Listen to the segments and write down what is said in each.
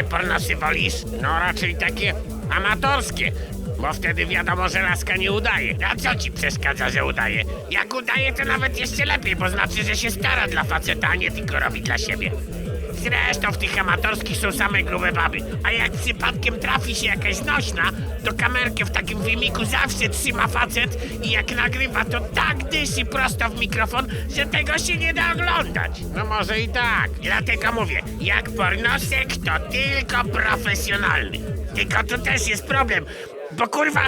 takie pornosy wolisz? No raczej takie amatorskie. Bo wtedy wiadomo, że laska nie udaje. A co ci przeszkadza, że udaje? Jak udaje, to nawet jeszcze lepiej, bo znaczy, że się stara dla faceta, a nie tylko robi dla siebie. Zresztą w tych amatorskich są same grube baby. A jak przypadkiem trafi się jakaś nośna, to kamerkę w takim filmiku zawsze trzyma facet i jak nagrywa, to tak dyszy prosto w mikrofon, że tego się nie da oglądać. No może i tak. Dlatego mówię, jak pornosek, to tylko profesjonalny. Tylko tu też jest problem. Bo kurwa,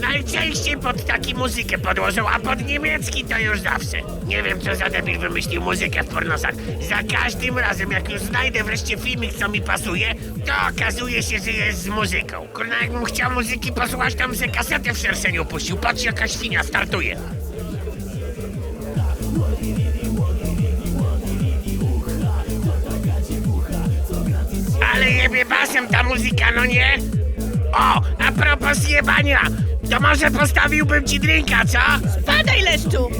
najczęściej pod taki muzykę podłożą, a pod niemiecki to już zawsze. Nie wiem, co za debil wymyślił muzykę w pornosach. Za każdym razem, jak już znajdę wreszcie filmik, co mi pasuje, to okazuje się, że jest z muzyką. Kurwa, jakbym chciał muzyki posłuchać, bym se kasetę w szerszeniu puścił. Patrz, jaka świnia startuje. Ale jebie basem ta muzyka, no nie? O, a propos jebania, to może postawiłbym ci drinka, co? Spadaj, leszczu!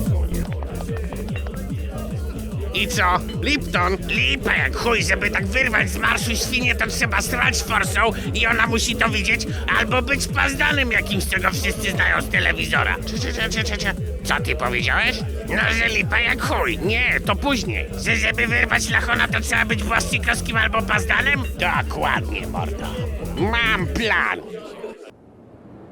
I co? Lipton? Lipa jak chuj, żeby tak wyrwać z marszu świnię, to trzeba strać forsą i ona musi to widzieć, albo być pazdanym jakimś, co go wszyscy znają z telewizora. Czy, czy, czy, czy, czy, czy. Co ty powiedziałeś? No, że lipa jak chuj. Nie, to później. Że żeby wyrwać lachona, to trzeba być właścikowskim albo pazdanem? Dokładnie, mordo. Mam plan.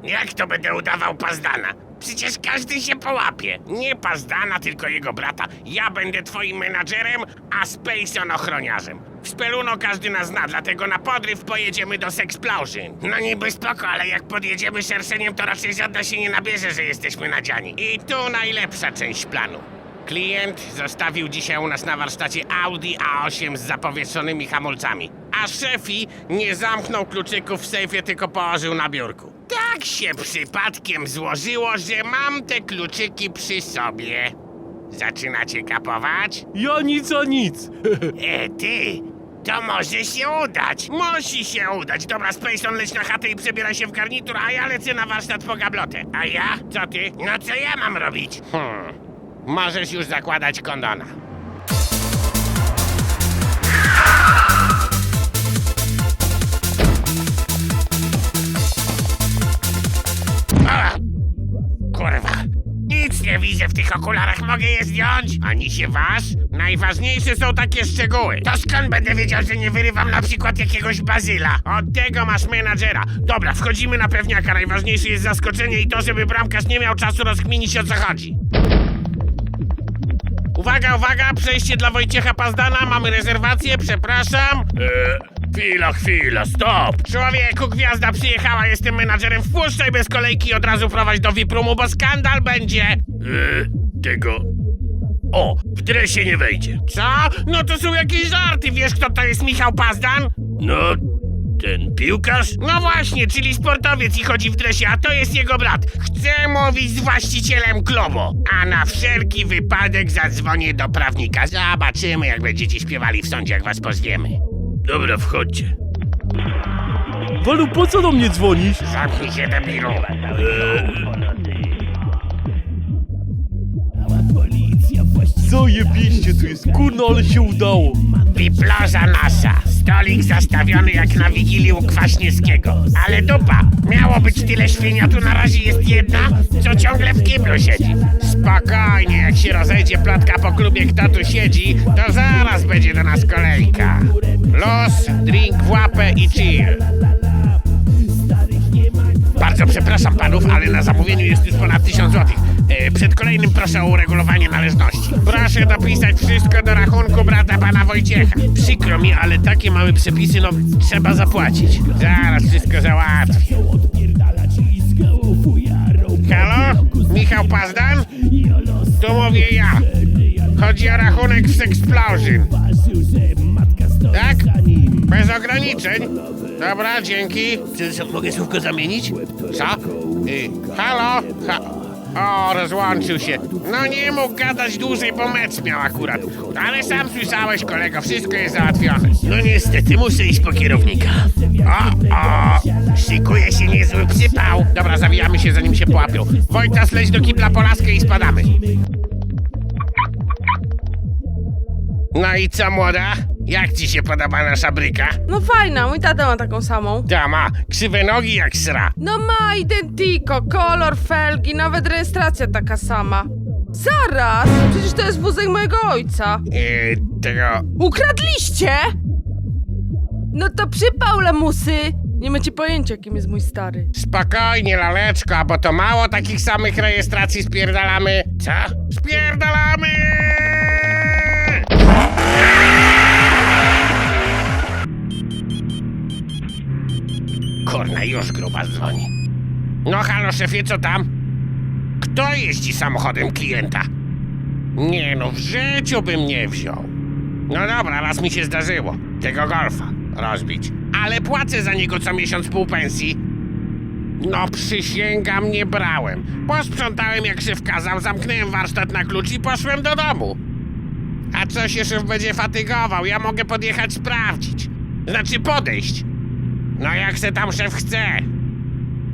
Jak to będę udawał Pazdana? Przecież każdy się połapie. Nie Pazdana, tylko jego brata. Ja będę twoim menadżerem, a Spacon ochroniarzem. W Speluno każdy nas zna, dlatego na podryw pojedziemy do Sexplosion. No niby spoko, ale jak podjedziemy szerszeniem, to raczej żadna się nie nabierze, że jesteśmy nadziani. I tu najlepsza część planu. Klient zostawił dzisiaj u nas na warsztacie Audi A8 z zapowietrzonymi hamulcami. A szefi nie zamknął kluczyków w sejfie, tylko położył na biurku. Tak się przypadkiem złożyło, że mam te kluczyki przy sobie. Zaczynacie kapować? Ja nic a nic. E, ty, to może się udać. Musi się udać. Dobra, Spacon, leć na chatę i przebieraj się w garnitur, a ja lecę na warsztat po gablotę. A ja? Co ty? No co ja mam robić? Hmm. Możesz już zakładać kondona. Widzę w tych okularach, mogę je zdjąć? Ani się waż? Najważniejsze są takie szczegóły. To skąd będę wiedział, że nie wyrywam na przykład jakiegoś bazyla? Od tego masz menadżera. Dobra, wchodzimy na pewniaka. Najważniejsze jest zaskoczenie i to, żeby bramkarz nie miał czasu rozkminić o co chodzi. Uwaga, uwaga, przejście dla Wojciecha Pazdana, mamy rezerwację, przepraszam. Eee, chwila, chwila, stop. Człowieku, gwiazda przyjechała, jestem menadżerem, wpuszczaj bez kolejki i od razu prowadź do VIP-roomu, bo skandal będzie. Eee, tego... O, w dresie nie wejdzie. Co? No to są jakieś żarty, wiesz kto to jest Michał Pazdan? No, ten piłkarz? No właśnie, czyli sportowiec i chodzi w dresie, a to jest jego brat. Chcę mówić z właścicielem klubu. A na wszelki wypadek zadzwonię do prawnika. Zobaczymy, jak będziecie śpiewali w sądzie, jak was pozwiemy. Dobra, wchodźcie. Walu, po co do mnie dzwonisz? Zamknij się, debilu. Co jebiście tu jest? Kurno, ale się udało. Bibloza nasza. Stolik zastawiony jak na Wigilii u Kwaśniewskiego. Ale dupa, miało być tyle świnia, tu na razie jest jedna, co ciągle w kiblu siedzi. Spokojnie, jak się rozejdzie plotka po klubie, kto tu siedzi, to zaraz będzie do nas kolejka. Los, drink w łapę i chill. Bardzo przepraszam panów, ale na zamówieniu jest już ponad 1000 złotych. E, przed kolejnym proszę o uregulowanie należności. Proszę dopisać wszystko do rachunku brata pana Wojciecha. Przykro mi, ale takie małe przepisy, no trzeba zapłacić. Zaraz wszystko załatwię. Halo? Michał Pazdan? Tu mówię ja. Chodzi o rachunek w Sexplosion. Tak? Bez ograniczeń? Dobra, dzięki. Czy co, mogę słówko zamienić? Co? Y, halo? Ha o, rozłączył się. No nie mógł gadać dłużej, bo mecz miał akurat. Ale sam słyszałeś, kolego, wszystko jest załatwione. No niestety, muszę iść po kierownika. O, o, szykuje się niezły przypał. Dobra, zawijamy się, zanim się połapią. Wojtas, leć do kibla po laskę i spadamy. No i co, młoda? Jak ci się podoba nasza bryka? No fajna, mój tata ma taką samą. Ta ma krzywe nogi jak sra. No ma identico, kolor, felgi, nawet rejestracja taka sama. Zaraz! Przecież to jest wózek mojego ojca. Yy, tego... Ukradliście? No to przypał lamusy. Nie macie pojęcia, kim jest mój stary. Spokojnie, laleczko, bo to mało takich samych rejestracji spierdalamy. Co? Spierdalamy! Kurna, już gruba dzwoni. No halo, szefie, co tam? Kto jeździ samochodem klienta? Nie no, w życiu bym nie wziął. No dobra, raz mi się zdarzyło. Tego golfa rozbić. Ale płacę za niego co miesiąc pół pensji. No przysięgam, nie brałem. Posprzątałem jak szef kazał, zamknąłem warsztat na klucz i poszłem do domu. A co się szef będzie fatygował? Ja mogę podjechać sprawdzić. Znaczy podejść. No jak se tam szef chce.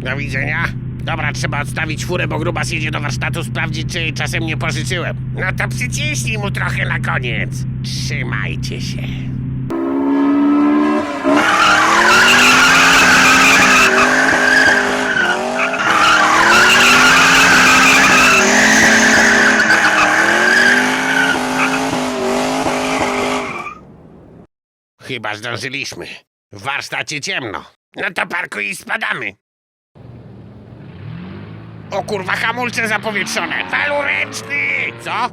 Do widzenia. Dobra, trzeba odstawić furę, bo grubas jedzie do warsztatu sprawdzić, czy czasem nie pożyczyłem. No to przyciśnij mu trochę na koniec. Trzymajcie się. Chyba zdążyliśmy. W warsztacie ciemno. No to parkuj i spadamy. O kurwa, hamulce zapowietrzone. Walu! Co?